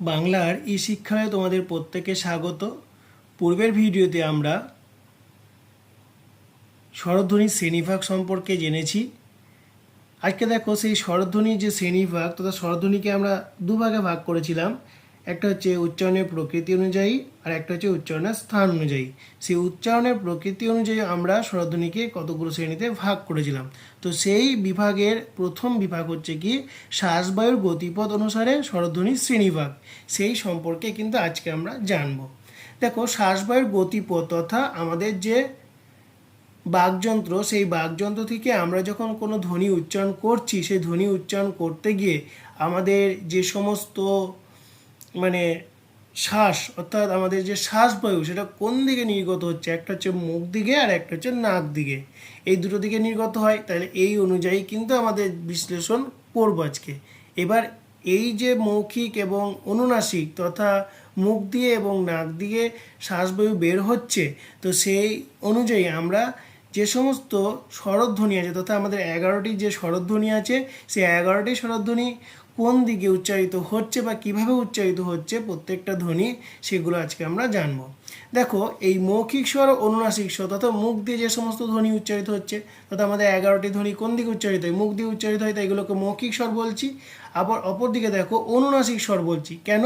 বাংলার ই শিক্ষায় তোমাদের প্রত্যেকে স্বাগত। পূর্বের ভিডিওতে আমরা স্বরধ্বনির শ্রেণীভাগ সম্পর্কে জেনেছি। আজকে দেখো সেই স্বরধ্বনির যে শ্রেণীভাগ, তথা স্বরধ্বনিকে আমরা দুভাগে ভাগ করেছিলাম। একটা হচ্ছে উচ্চারণের প্রকৃতি অনুযায়ী, আর একটা হচ্ছে উচ্চারণের স্থান অনুযায়ী। সেই উচ্চারণের প্রকৃতি অনুযায়ী আমরা স্বরধ্বনিকে কতগুলো শ্রেণীতে ভাগ করেছিলাম? তো সেই বিভাগের প্রথম বিভাগ হচ্ছে কি শ্বাসবায়ুর গতিপথ অনুসারে স্বরধ্বনির শ্রেণীভাগ সেই সম্পর্কে কিন্তু আজকে আমরা জানব। দেখো, শ্বাসবায়ুর গতিপথ তথা আমাদের যে বাকযন্ত্র সেই বাকযন্ত্র থেকে আমরা যখন কোনো ধ্বনি উচ্চারণ করছি, সেই ধ্বনি উচ্চারণ করতে গিয়ে আমাদের যে সমস্ত মানে শ্বাস, অর্থাৎ আমাদের যে শ্বাসবায়ু সেটা কোন দিকে নির্গত হচ্ছে? একটা হচ্ছে মুখ দিকে আর একটা হচ্ছে নাক দিকে। এই দুটো দিকে নির্গত হয়, তাহলে এই অনুযায়ী কিন্তু আমাদের বিশ্লেষণ করব আজকে। এবার এই যে মৌখিক এবং অনুনাসিক তথা মুখ দিয়ে এবং নাক দিয়ে শ্বাসবায়ু বের হচ্ছে, তো সেই অনুযায়ী আমরা যে সমস্ত স্বরধ্বনি আছে, তথা আমাদের এগারোটি যে স্বরধ্বনি আছে, সেই এগারোটি স্বরধ্বনি কোন দিকে উচ্চারিত হচ্ছে বা কীভাবে উচ্চারিত হচ্ছে প্রত্যেকটা ধ্বনি সেগুলো আজকে আমরা জানব। দেখো, এই মৌখিক স্বর, অনুনাসিক স্বর তথা মুখ দিয়ে যে সমস্ত ধ্বনি উচ্চারিত হচ্ছে তথা আমাদের এগারোটি ধ্বনি কোন দিকে উচ্চারিত হয়? মুখ দিয়ে উচ্চারিত হয়, তাই এগুলোকে মৌখিক স্বর বলছি। আবার অপরদিকে দেখো, অনুনাসিক স্বর বলছি। কেন?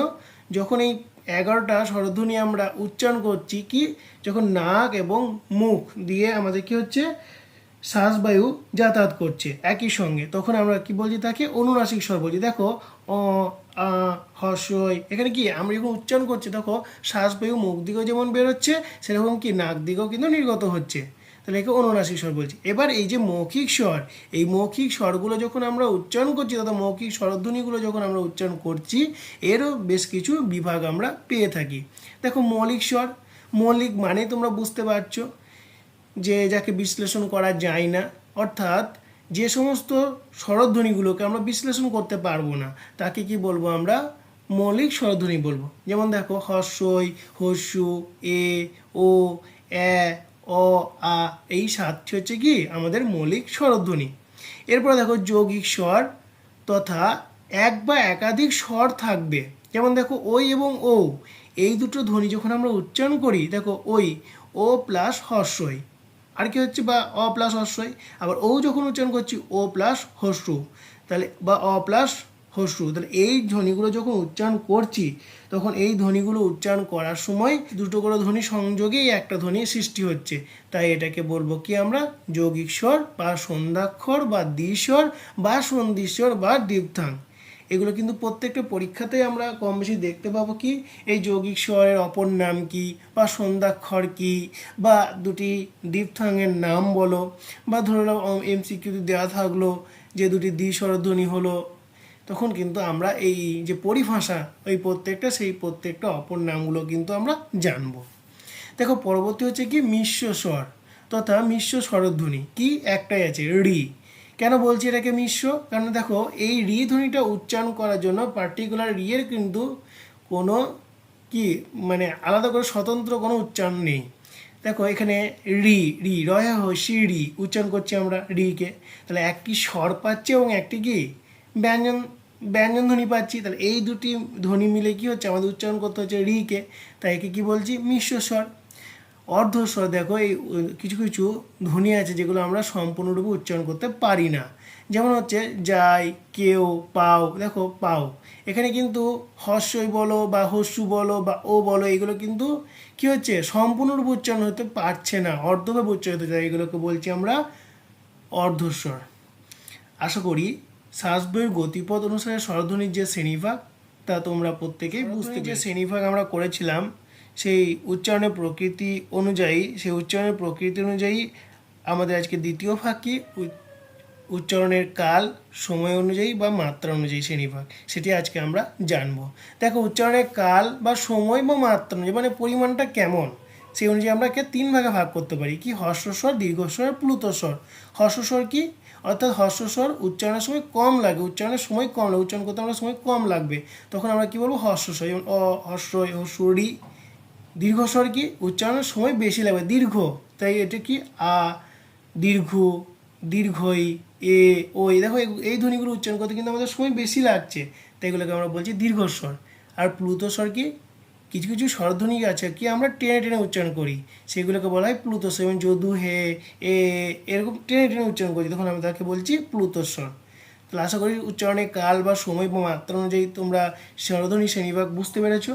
যখন এই এগারোটা স্বরধ্বনি আমরা উচ্চারণ করছি কি? যখন নাক এবং মুখ দিয়ে আমাদের কি হচ্ছে? শ্বাসবায়ু যাতায়াত করছে একই সঙ্গে। তখন আমরা কি বলছি তাকে? অনুনাসিক স্বর বলছি। দেখো, অ, আ হর্ষই এখানে কি? আমরা যখন উচ্চারণ করছি, দেখো শ্বাসবায়ু মুখ দিকেও যেমন বেরোচ্ছে, সেরকম কি নাক দিকেও কিন্তু নির্গত হচ্ছে। তাহলে একে অনুনাসিক স্বর বলছি। এবার এই যে মৌখিক স্বর, এই মৌখিক স্বরগুলো যখন আমরা উচ্চারণ করছি, তথা মৌখিক স্বরধ্বনিগুলো যখন আমরা উচ্চারণ করছি, এরও বেশ কিছু বিভাগ আমরা পেয়ে থাকি। দেখো, মৌলিক স্বর, মৌলিক মানে তোমরা বুঝতে পারছ। যে যাকে বিশ্লেষণ করা যায় না, অর্থাৎ যে সমস্ত স্বরধ্বনিগুলোকে আমরা বিশ্লেষণ করতে পারব না, তাকে কি বলব আমরা? মৌলিক স্বরধ্বনি বলব। যেমন দেখো হর্ষই হস্যু, এ, ও এ অ, আ, এই সাতটি হচ্ছে কি? আমাদের মৌলিক স্বরধ্বনি। এরপর দেখো, যৌগিক স্বর তথা এক বা একাধিক স্বর থাকবে। যেমন দেখো ওই এবং ও এই দুটো ধ্বনি যখন আমরা উচ্চারণ করি, দেখো ওই ও প্লাস হর্ষই আর কি হচ্ছে? বা অ প্লাস হর্ষই আবার ও যখন উচ্চারণ করছি ও প্লাস হস্রু তাহলে বা অ প্লাস হস্রু তাহলে এই ধ্বনিগুলো যখন উচ্চারণ করছি, তখন এই ধ্বনিগুলো উচ্চারণ করার সময় দুটো করে ধ্বনি সংযোগেই একটা ধ্বনি সৃষ্টি হচ্ছে। তাই এটাকে বলব কি আমরা? যৌগিক স্বর বা সন্ধ্যাক্ষর বা দ্বিস্বর বা সন্ধিস্বর বা দীপ্তাং এগুলো কিন্তু প্রত্যেকটা পরীক্ষাতেই আমরা কম বেশি দেখতে পাবো কি? এই যৌগিক স্বরের অপর নাম কি? বা সন্ধ্যাক্ষর কি? বা দুটি দীপথাঙের নাম বলো? বা ধরে নাও এমসিকিউতে দেওয়া থাকল যে দুটি দ্বিস্বরধ্বনি হলো। তখন কিন্তু আমরা এই যে পরিভাষা, ওই প্রত্যেকটা, সেই প্রত্যেকটা অপর নামগুলো কিন্তু আমরা জানব। দেখো, পরবর্তী হচ্ছে কি? মিশ্র স্বর তথা মিশ্র স্বরধ্বনি। কি? একটাই আছে, রি। কেন বলছি এটাকে মিশ্র? কারণ দেখো, এই রি ধ্বনিটা উচ্চারণ করার জন্য পার্টিকুলার রিয়ের কিন্তু কোনো কি মানে আলাদা করে স্বতন্ত্র কোনো উচ্চারণ নেই। দেখো, এখানে রি রি, রয়া হসি রি উচ্চারণ করছি আমরা রিকে। তাহলে একটি স্বর পাচ্ছি এবং একটি কি? ব্যঞ্জন ব্যঞ্জন ধ্বনি পাচ্ছি। তাহলে এই দুটি ধ্বনি মিলে কি হচ্ছে? আমাদের উচ্চারণ করতে হচ্ছে রিকে। তাই একে কি বলছি? মিশ্র স্বর। অর্ধস্বর দেখো এই কিছু কিছু ধ্বনি আছে যেগুলো আমরা সম্পূর্ণরূপে উচ্চারণ করতে পারি না। যেমন হচ্ছে যাই কেউ পাও দেখো পাও। এখানে কিন্তু হর্ষই বলো বা হস্যু বলো বা ও বলো এগুলো কিন্তু কি হচ্ছে? সম্পূর্ণরূপে উচ্চারণ হতে পারছে না। অর্ধভাবে উচ্চারিত হচ্ছে এগুলোকে বলছি আমরা অর্ধস্বর। আশা করি শ্বাসবইয়ের গতিপথ অনুসারে স্বরধ্বনির যে শ্রেণীভাগ তা তোমরা প্রত্যেকেই বুঝতে যে শ্রেণীভাগ আমরা করেছিলাম সেই উচ্চারণের প্রকৃতি অনুযায়ী, সেই উচ্চারণের প্রকৃতি অনুযায়ী আমাদের আজকে দ্বিতীয় ভাগ কি উচ্চারণের কাল, সময় অনুযায়ী বা মাত্রা অনুযায়ী শ্রেণীভাগ সেটি আজকে আমরা জানব। দেখো, উচ্চারণের কাল বা সময় বা মাত্রা অনুযায়ী মানে পরিমাণটা কেমন, সেই অনুযায়ী আমরা একে তিন ভাগে ভাগ করতে পারি। কি? হর্ষস্বর দীর্ঘস্বর প্লুতস্বর হর্ষস্বর কি? অর্থাৎ হর্ষস্বর উচ্চারণের সময় কম লাগে, উচ্চারণের সময় কম লাগে, উচ্চারণ করতে আমরা সময় কম লাগবে। তখন আমরা কি বলব? হর্ষস্বর যেমন অ হর্ষই হর্ষরি দীর্ঘস্বর কি? উচ্চারণের সময় বেশি লাগবে। দীর্ঘ। তাই এটা কি? আ, দীর্ঘ, দীর্ঘই, এ ও ওই। দেখো, এই- এই ধ্বনিগুলো উচ্চারণ করতে কিন্তু আমাদের সময় বেশি লাগছে। তাই এগুলোকে আমরা বলছি দীর্ঘস্বর আর প্লুত স্বর কি? কিছু কিছু স্বরধ্বনি আছে কি? আমরা টেনে টেনে উচ্চারণ করি। সেগুলোকে বলা হয় প্লুত স্বর। যেমন যদু, হে, এ, এরকম টেনে টেনে উচ্চারণ করি। তখন আমি তাকে বলছি প্লুত স্বর। তাহলে আশা করি উচ্চারণে কাল বা সময় বা মাত্রা অনুযায়ী তোমরা স্বরধ্বনি শ্রেণীভাগ বুঝতে পেরেছ।